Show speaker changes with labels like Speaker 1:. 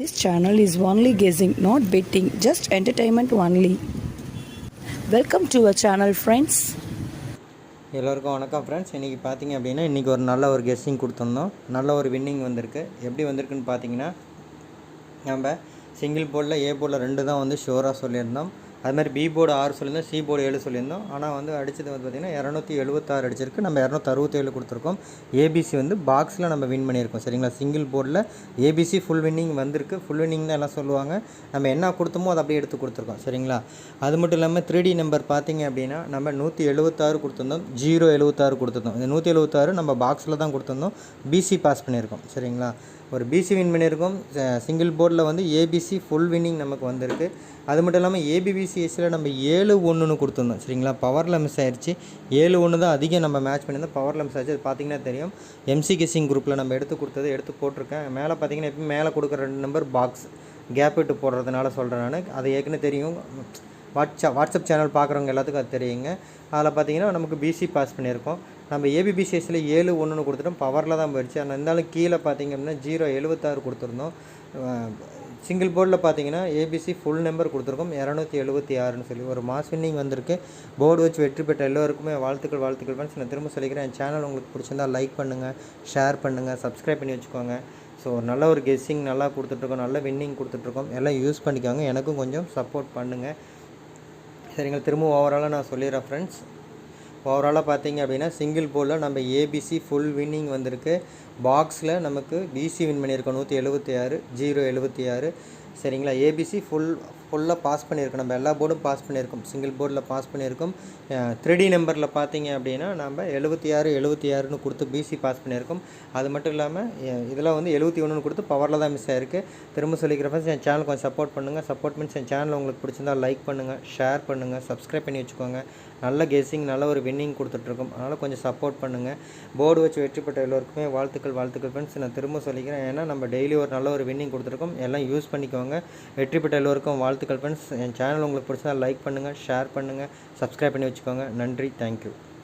Speaker 1: This channel is only guessing, not betting, just entertainment only. Welcome to a channel friends
Speaker 2: எல்லோருக்கும் வணக்கம் friends இன்றைக்கி பார்த்தீங்க அப்படின்னா இன்றைக்கி ஒரு நல்ல ஒரு கெஸ்ஸிங் கொடுத்துருந்தோம். நல்ல ஒரு வின்னிங் வந்திருக்கு. எப்படி வந்திருக்குன்னு பார்த்தீங்கன்னா நம்ம சிங்கிள் போலில் ஏ போலில் ரெண்டு தான் வந்து ஷோராக சொல்லியிருந்தோம். அது மாதிரி பி போர்டு ஆறு சொல்லியிருந்தோம் சி போர்டு ஏழு சொல்லியிருந்தோம். ஆனால் வந்து அடித்தது வந்து பார்த்திங்கன்னா இரநூத்தி எழுபத்தாறு அடிச்சிருக்கு. நம்ம இரநூத்தி அறுபத்தேழு கொடுத்துருக்கோம். ஏபிசி வந்து பாக்ஸில் நம்ம வின் பண்ணியிருக்கோம் சரிங்களா? சிங்கிள் போர்டில் ஏபிசி ஃபுல் வின்னிங் வந்திருக்கு. ஃபுல் வின்னிங் தான் எல்லாம் சொல்லுவாங்க. நம்ம என்ன கொடுத்தோமோ அதை அப்படியே எடுத்து கொடுத்துருக்கோம் சரிங்களா? அது மட்டும் இல்லாமல் த்ரீ டி நம்பர் பார்த்தீங்க அப்படின்னா நம்ம நூற்றி எழுபத்தாறு கொடுத்துருந்தோம் ஜீரோ எழுபத்தாறு கொடுத்துருந்தோம். இந்த நூற்றி எழுபத்தாறு நம்ம பாக்ஸில் தான் கொடுத்துருந்தோம். பிசி பாஸ் பண்ணியிருக்கோம் சரிங்களா? ஒரு பிசி வின் பண்ணியிருக்கோம். சிங்கிள் போர்டில் வந்து ஏபிசி ஃபுல் வின்னிங் நமக்கு வந்திருக்கு. அது மட்டும் இல்லாமல் ஏபிபிசிஎஸ்சியில் நம்ம ஏழு ஒன்றுன்னு கொடுத்துருந்தோம். சரிங்களா? பவரில் மிஸ் ஆயிடுச்சு ஏழு ஒன்று தான் அதிகம் நம்ம மேட்ச் பண்ணியிருந்தோம். பவரில் மிஸ் ஆச்சு. அது பார்த்தீங்கன்னா தெரியும். எம்சி கெஸிங் குரூப்பில் நம்ம எடுத்து கொடுத்தது எடுத்து போட்டிருக்கேன். மேலே பார்த்தீங்கன்னா எப்பயும் மேலே கொடுக்குற ரெண்டு நம்பர் பாக்ஸ் கேப் விட்டு போடுறதுனால சொல்கிறேன் நான். அது ஏற்கனவே தெரியும். வாட்ஸ்அப் வாட்ஸ்அப் சேனல் பார்க்குறவங்க எல்லாத்துக்கும் அது தெரியுங்க. அதில் பார்த்தீங்கன்னா நமக்கு பிசி பாஸ் பண்ணியிருக்கோம். நம்ம ஏபிபிசிஎஸ்சில் ஏழு ஒன்றுன்னு கொடுத்துட்டோம். பவரில் தான் போயிடுச்சு. ஆனால் இருந்தாலும் கீழே பார்த்தீங்க அப்படின்னா ஜீரோ எழுபத்தாறு கொடுத்துருந்தோம். சிங்கிள் போர்டில் பார்த்தீங்கன்னா ஏபிசி ஃபுல் நம்பர் கொடுத்துருக்கோம். இரநூத்தி எழுபத்தி ஆறுன்னு சொல்லி ஒரு மாஸ் வின்னிங் வந்திருக்கு. போர்டு வச்சு வெற்றி பெற்ற எல்லோருக்குமே வாழ்த்துக்கள் வாழ்த்துக்கள் ஃப்ரெண்ட்ஸ் நான் திரும்ப சொல்லிக்கிறேன் என் சேனல் உங்களுக்கு பிடிச்சிருந்தா லைக் பண்ணுங்கள் ஷேர் பண்ணுங்கள் சப்ஸ்கிரைப் பண்ணி வச்சுக்கோங்க. ஸோ நல்ல ஒரு கெஸ்ஸிங் நல்லா கொடுத்துட்ருக்கோம் நல்ல வின்னிங் கொடுத்துட்ருக்கோம். எல்லாம் யூஸ் பண்ணிக்கோங்க. எனக்கும் கொஞ்சம் சப்போர்ட் பண்ணுங்கள் சரிங்க திரும்ப ஓவராலாக நான் சொல்லிடுறேன் ஃப்ரெண்ட்ஸ் ஓவராலாக பார்த்தீங்க அப்படின்னா சிங்கிள் போலில் நம்ம ஏபிசி ஃபுல் வின்னிங் வந்திருக்கு. பாக்ஸில் நமக்கு பிசி வின் பண்ணியிருக்கோம். நூற்றி எழுபத்தி ஆறு ஜீரோ எழுபத்தி ஆறு. சரிங்களா? ஏபிசி ஃபுல் ஃபுல்லாக பாஸ் பண்ணியிருக்கோம். நம்ம எல்லா போர்டும் பாஸ் பண்ணியிருக்கோம். சிங்கிள் போர்டில் பாஸ் பண்ணியிருக்கோம். த்ரீ டி நம்பரில் பார்த்தீங்க அப்படின்னா நம்ம எழுபத்தி ஆறு எழுபத்தி ஆறுன்னு கொடுத்து பிசி பாஸ் பண்ணியிருக்கோம். அது மட்டும் இல்லாமல் இதெல்லாம் வந்து எழுபத்தி ஒன்றுன்னு கொடுத்து பவரில் தான் மிஸ் ஆயிருக்கு. திரும்ப சொல்லிக்கிற ஃபஸ்ட் என் சேனல் கொஞ்சம் சப்போர்ட் பண்ணுங்கள் சப்போர்ட் மீன்ஸ் என் சேனல் உங்களுக்கு பிடிச்சிருந்தா லைக் பண்ணுங்கள் ஷேர் பண்ணுங்கள் சப்ஸ்கிரைப் பண்ணி வச்சுக்கோங்க. நல்ல கெஸ்ஸிங் நல்ல ஒரு வின்னிங் கொடுத்துட்ருக்கோம். அதனால் கொஞ்சம் சப்போர்ட் பண்ணுங்கள் போர்டு வச்சு வெற்றி பெற்ற எல்லோருக்குமே வாழ்த்துக்கள் வாழ்த்துக்கள் ஃப்ரெண்ட்ஸ் நான் திரும்ப சொல்லிக்கிறேன். ஏன்னா நம்ம டெய்லி ஒரு நல்ல ஒரு வின்னிங் கொடுத்துருக்கோம். எல்லாம் யூஸ் பண்ணிக்கோங்க. வெற்றி பெற்ற எல்லோருக்கும் வாழ்த்துக்கள் ஃப்ரெண்ட்ஸ் என் சேனல் உங்களுக்கு பிடிச்சா லைக் பண்ணுங்கள் ஷேர் பண்ணுங்கள் சப்ஸ்கிரைப் பண்ணி வச்சுக்கோங்க. நன்றி தேங்க்யூ